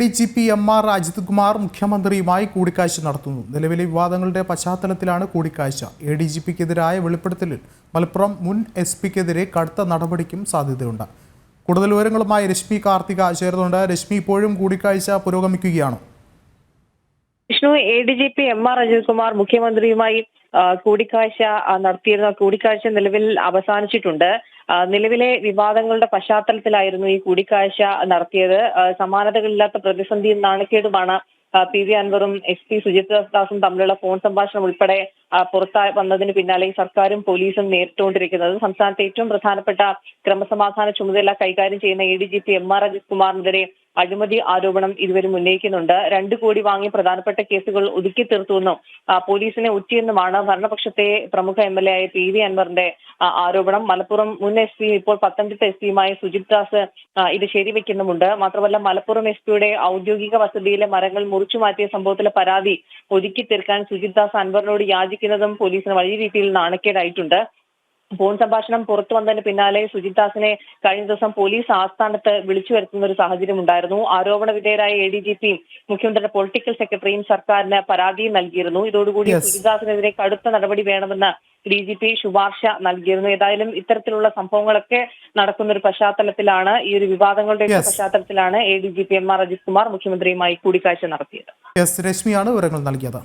D G P M R Ajith Kumar മുഖ്യമന്ത്രിയുമായി കൂടിക്കാഴ്ച നടത്തുന്നു. നിലവിലെ വിവാദങ്ങളുടെ പശ്ചാത്തലത്തിലാണ് കൂടിക്കാഴ്ച. എ ഡി ജി പിക്കെതിരായ വെളിപ്പെടുത്തലിൽ മലപ്പുറം മുൻ എസ് പിക്കെതിരെ കടുത്ത നടപടിക്കും സാധ്യതയുണ്ട്. കൂടുതൽ വിവരങ്ങളുമായി രശ്മി കാർത്തിക ചേർന്നുണ്ട് രശ്മി ഇപ്പോഴും കൂടിക്കാഴ്ച പുരോഗമിക്കുകയാണോ? Vishnu A D G P M R Ajith Kumar മുഖ്യമന്ത്രിയുമായി കൂടിക്കാഴ്ച നടത്തിയിരുന്ന കൂടിക്കാഴ്ച നിലവിൽ അവസാനിച്ചിട്ടുണ്ട്. നിലവിലെ വിവാദങ്ങളുടെ പശ്ചാത്തലത്തിലായിരുന്നു ഈ കൂടിക്കാഴ്ച നടത്തിയത്. സമാനതകളില്ലാത്ത പ്രതിസന്ധിയും നാണക്കേടുമാണ് പി വി അൻവറും എസ് പി സുജിത് ദാസും തമ്മിലുള്ള ഫോൺ സംഭാഷണം ഉൾപ്പെടെ പുറത്താ വന്നതിന് പിന്നാലെ സർക്കാരും പോലീസും നേരിട്ടുകൊണ്ടിരിക്കുന്നത്. സംസ്ഥാനത്തെ ഏറ്റവും പ്രധാനപ്പെട്ട ക്രമസമാധാന ചുമതല കൈകാര്യം ചെയ്യുന്ന A D G P M R Ajith കുമാറിനെതിരെ അഴിമതി ആരോപണം ഇരുവരും ഉന്നയിക്കുന്നുണ്ട്. രണ്ടു കോടി വാങ്ങി പ്രധാനപ്പെട്ട കേസുകൾ ഒതുക്കി തീർത്തുവെന്നും പോലീസിനെ ഉറ്റിയെന്നുമാണ് ഭരണപക്ഷത്തെ പ്രമുഖ എം എൽ എ ആയ പി വി അൻവറിന്റെ ആരോപണം. മലപ്പുറം മുൻ എസ് പി ഇപ്പോൾ പത്തനംതിട്ട എസ് പിയുമായ സുജിത് ദാസ് ഇത് ശരിവെക്കുന്നുമുണ്ട്. മാത്രമല്ല മലപ്പുറം എസ് പിയുടെ ഔദ്യോഗിക വസതിയിലെ മരങ്ങൾ മുറിച്ചു മാറ്റിയ സംഭവത്തിലെ പരാതി ഒതുക്കി തീർക്കാൻ സുജിത് ദാസ് അൻവറിനോട് യാചിക്കുന്നതും പോലീസിന് വലിയ രീതിയിൽ നാണക്കേടായിട്ടുണ്ട്. ഫോൺ സംഭാഷണം പുറത്തു വന്നതിന് പിന്നാലെ സുജിത് ദാസിനെ കഴിഞ്ഞ ദിവസം പോലീസ് ആസ്ഥാനത്ത് വിളിച്ചു വരുത്തുന്ന ഒരു സാഹചര്യം ഉണ്ടായിരുന്നു. ആരോപണ വിധേയരായ എ ഡി ജി പിയും മുഖ്യമന്ത്രിയുടെ പൊളിറ്റിക്കൽ സെക്രട്ടറിയും സർക്കാരിന് പരാതിയും നൽകിയിരുന്നു. ഇതോടുകൂടി. സുജിത് കടുത്ത നടപടി വേണമെന്ന് ഡി ജി പി ശുപാർശ നൽകിയിരുന്നു. ഏതായാലും ഇത്തരത്തിലുള്ള സംഭവങ്ങളൊക്കെ നടക്കുന്ന ഒരു പശ്ചാത്തലത്തിലാണ് ഈ ഒരു വിവാദങ്ങളുടെ. പശ്ചാത്തലത്തിലാണ് A D G P M R Ajith Kumar മുഖ്യമന്ത്രിയുമായി കൂടിക്കാഴ്ച നടത്തിയത്. രശ്മിയാണ് വിവരങ്ങൾ നൽകിയത്.